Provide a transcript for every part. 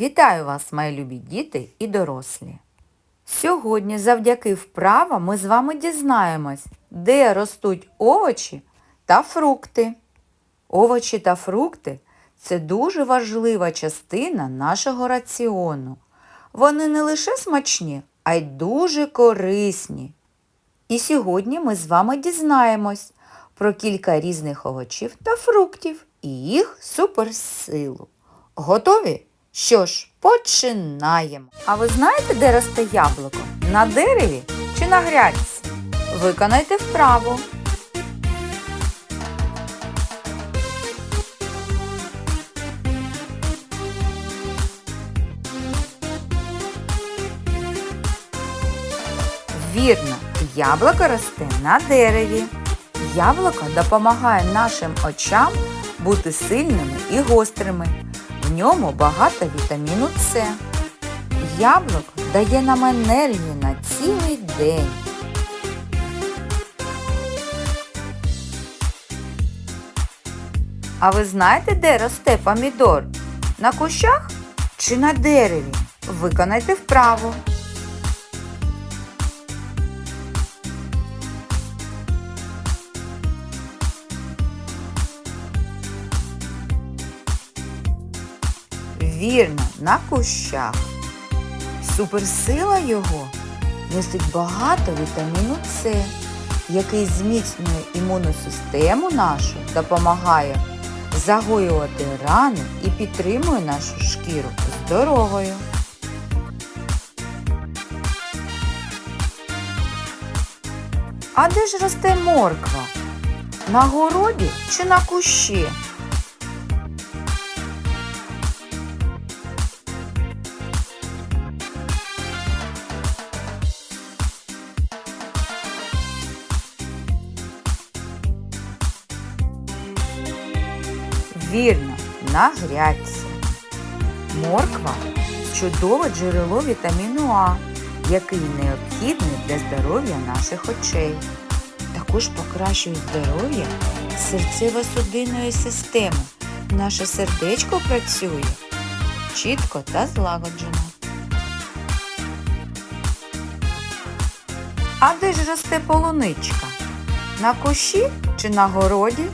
Вітаю вас, мої любі діти і дорослі. Сьогодні завдяки вправам ми з вами дізнаємось, де ростуть овочі та фрукти. Овочі та фрукти це дуже важлива частина нашого раціону. Вони не лише смачні, а й дуже корисні. І сьогодні ми з вами дізнаємось про кілька різних овочів та фруктів і їх суперсилу. Готові? Що ж, починаємо. А ви знаєте, де росте яблуко? На дереві чи на грядці? Виконайте вправу. Вірно, яблуко росте на дереві. Яблуко допомагає нашим очам бути сильними і гострими. В ньому багато вітаміну С. Яблук дає нам енергію на цілий день. А ви знаєте, де росте помідор? На кущах чи на дереві? Виконайте вправу. Вірно, на кущах. Суперсила його містить багато вітаміну С, який зміцнює імунну систему нашу, допомагає загоювати рани і підтримує нашу шкіру здоровою. А де ж росте морква? На городі чи на кущі? Вірно, на грядці. Морква чудове джерело вітаміну А, який необхідний для здоров'я наших очей. Також покращує здоров'я серцево-судинної системи. Наше сердечко працює чітко та злагоджено. А де ж росте полуничка? На кущі чи на городі?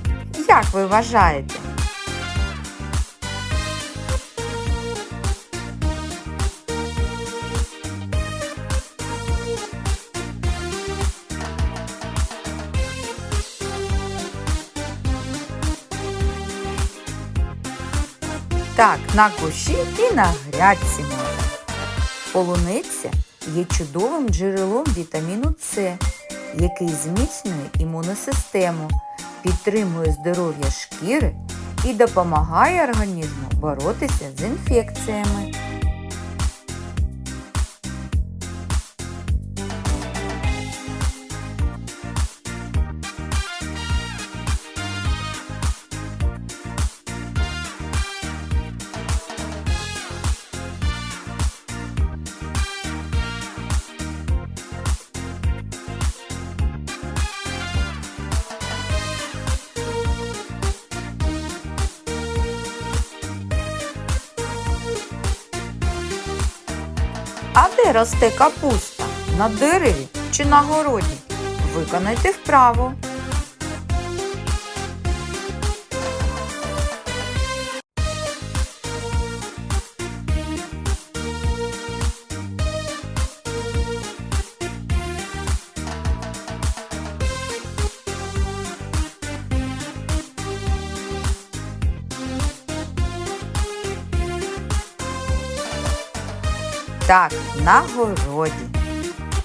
Як ви вважаєте? Так, на кущі і на грядці можна. Полуниця є чудовим джерелом вітаміну С, який зміцнює імунну систему, підтримує здоров'я шкіри і допомагає організму боротися з інфекціями. А де росте капуста? На дереві чи на городі? Виконайте вправу. Так, на городі.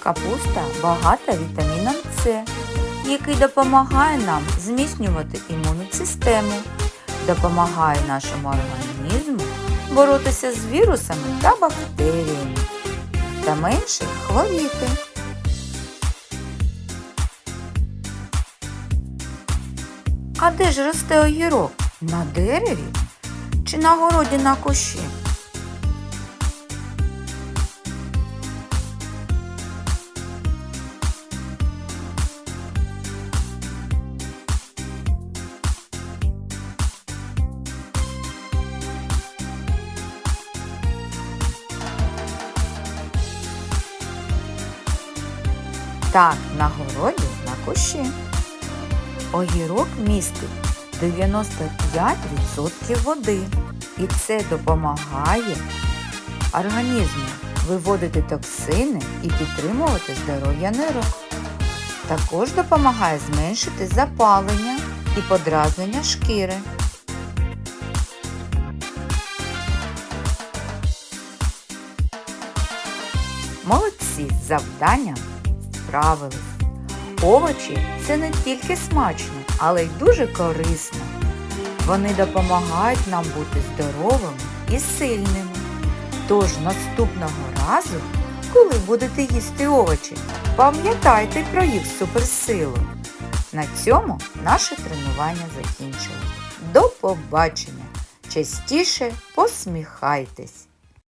Капуста багата вітаміном С, який допомагає нам зміцнювати імунну систему, допомагає нашому організму боротися з вірусами та бактеріями та менше хворіти. А де ж росте огірок? На дереві чи на городі на кущі? Так, на городі на кущі. Огірок містить 95% води. І це допомагає організму виводити токсини і підтримувати здоров'я нирок. Також допомагає зменшити запалення і подразнення шкіри. Молодці з завданням справились. Овочі це не тільки смачно, але й дуже корисно. Вони допомагають нам бути здоровими і сильними. Тож наступного разу, коли будете їсти овочі, пам'ятайте про їх суперсилу. На цьому наше тренування закінчилось. До побачення! Частіше посміхайтесь!